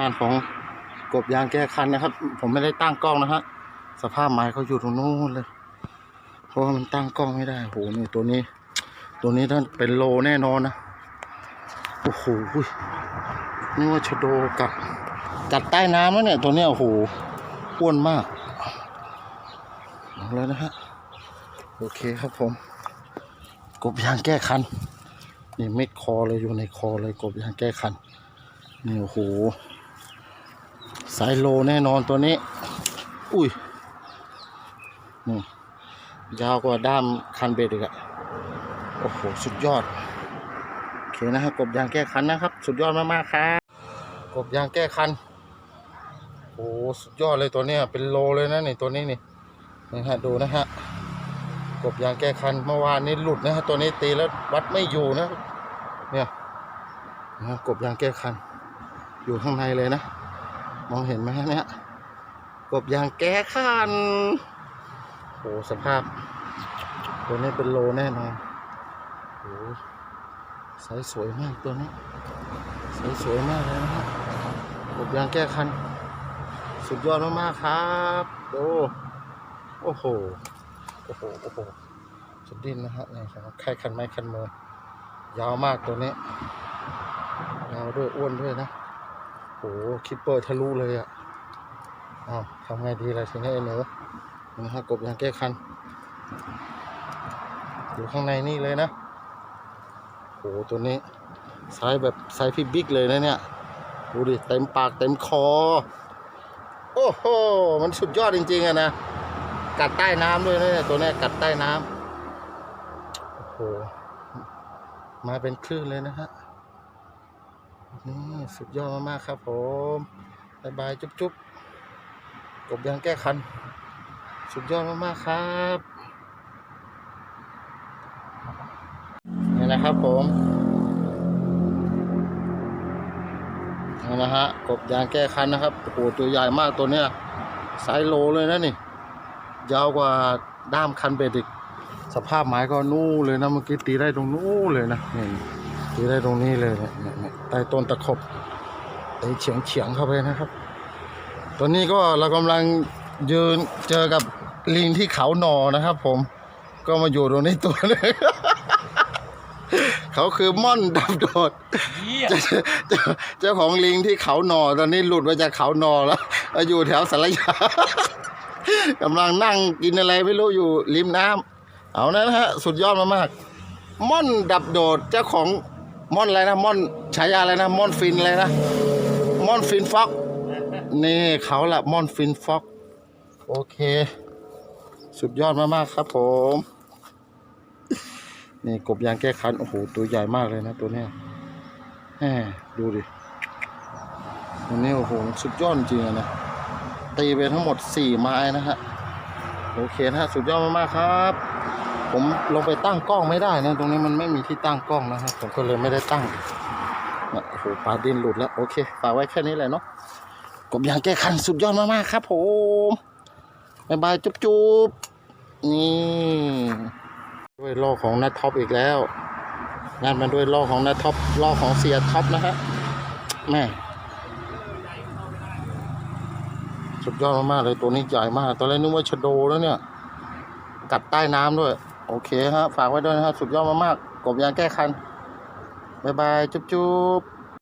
งานของกบยางแก้คันนะครับ ผมไม่ได้ตั้งกล้องนะฮะสภาพไม้เขาอยู่ตรงนู้นเลย เพราะว่ามันตั้งกล้องไม่ได้โหนี่ตัวนี้ ตัวนี้ท่านเป็นโลแน่นอนนะโอ้โหนี่ว่าชโดกัดกัดใต้น้ำแล้วเนี่ย ตัวเนี้ยโอ้โหอ้วนมากเอาแล้วนะฮะโอเคครับผม กบยางแก้คันนี่เม็ดคอเลยอยู่ในคอเลยกบยางแก้คันนี่โอ้โห สายโลแน่นอนตัวนี้ อุ้ย นี่ ยาวกว่าด้ามคันเบ็ดอีกอะโอ้โห สุดยอด โอเคนะครับ กบยางแก้คันนะครับ สุดยอดมากๆครับ กบยางแก้คัน โอ้โหสุดยอดเลยตัวนี้เป็นโลเลยนะนี่ตัวนี้นี่นี่ฮะ ดูนะฮะ กบยางแก้คัน เมื่อวานนี้หลุดนะฮะ ตัวนี้ตีแล้ววัดไม่อยู่นะ เนี่ยนะกบยางแก้คัน อยู่ข้างในเลยนะ มองเห็นไหมฮะเนี่ยกบยางแก้คันโอ้สภาพ ตัวนี้เป็นโลแน่นอนโอ้ใสยสวยมากตัวนี้ใสยสวยมากเลยนะฮะกบยางแก้คัน สุดยอดมากๆครับดูโอ้โหโอ้โหโอ้โหสุดดิ้นนะฮะนี่ครับใครคันไม้คันมือยาวมากตัวนี้ยาวด้วยอ้วนด้วยนะ โอ้โหคิปเปอร์ทะลุเลยอะ่ะอ้าวทำไงดีล่ะทีนี้ไอ้หนูนี่นะฮะกบยางแก้คัน อยู่ข้างในนี่เลยนะโอ้โหตัวนี้ไซส์แบบไซส์พี่บิ๊กเลยนะเนี่ย ดูดิ เต็มปากเต็มคอ โอ้โห มันสุดยอดจริงๆอะนะ กัดใต้น้ำด้วยนะเนี่ยตัวนี้กัดใต้น้ำโอ้โห มาเป็นคลื่นเลยนะฮะ นี่สุดยอดมากๆครับผมบายบายจุ๊บจุ๊บกบยางแก้คัน สุดยอดมากๆครับนี่นะครับผมนี่นะฮะกบยางแก้คันนะครับโอ้โหตัวใหญ่มากตัวเนี้ยไซส์โลเลยนะนี่ ยาวกว่าด้ามคันเบ็ดอีกสภาพไม้ก็นู่นเลยนะเมื่อกี้ตีได้ตรงนู้นเลยนะนี่ตีได้ตรงนี้เลยเนี่ยเนี่ยเนี่ย ใต้ต้นตะขบตีเฉียงเฉียงๆเข้าไปนะครับตอนนี้ก็เรากำลังยืนเจอกับลิงที่เขาหนอนะครับ ผมก็มาอยู่ตรงนี้ตัวหนึงเขาคือม่อนดับโดดเหี้ยเจ้าเจ้าเจ้าของลิงที่เขาหนอตอนนี้หลุดมาจากเขาหนอแล้วมาอยู่แถวสารยากำลังนั่งกินอะไรไม่รู้อยู่ริมน้ำเอานะฮะ สุดยอดมากๆม่อนดับโดดเจ้าของ ม่อนอะไรนะม่อนฉายาอะไรนะม่อนฟินอะไรนะม่อนฟินฟ็อกนี่เขาละม่อนฟินฟ็อกโอเค สุดยอดมากๆครับผม นี่กบยางแก้คันโอ้โหตัวใหญ่มากเลยนะตัวเนี้ยแหมดูดิตัวนี้โอ้โหสุดยอดจริงๆอะนะตีไปทั้งหมดสี่ไม้นะฮะโอเคนะฮะสุดยอดมากๆครับ ผมลงไปตั้งกล้องไม่ได้นะ ตรงนี้มันไม่มีที่ตั้งกล้องนะฮะผมก็เลยไม่ได้ตั้งนะโอ้โหปลาดินหลุดแล้วโอเคฝากไว้แค่นี้แหละเนาะกบยางแก้คันสุดยอดมากๆครับผมบายบายจุ๊บๆนี่ด้วยล่อของนัทท็อปอีกแล้ว งานมาด้วยล่อของนัทท็อปล่อของเสียท็อปนะฮะแม่สุดยอดมากๆเลยตัวนี้ใหญ่มากตอนแรกนึกว่าชะโดแล้วเนี่ยกัดใต้น้ำด้วย โอเคฮะฝากไว้ด้วยนะฮะสุดยอดมากๆกบยางแก้คัน บ๊ายบาย จุ๊บๆ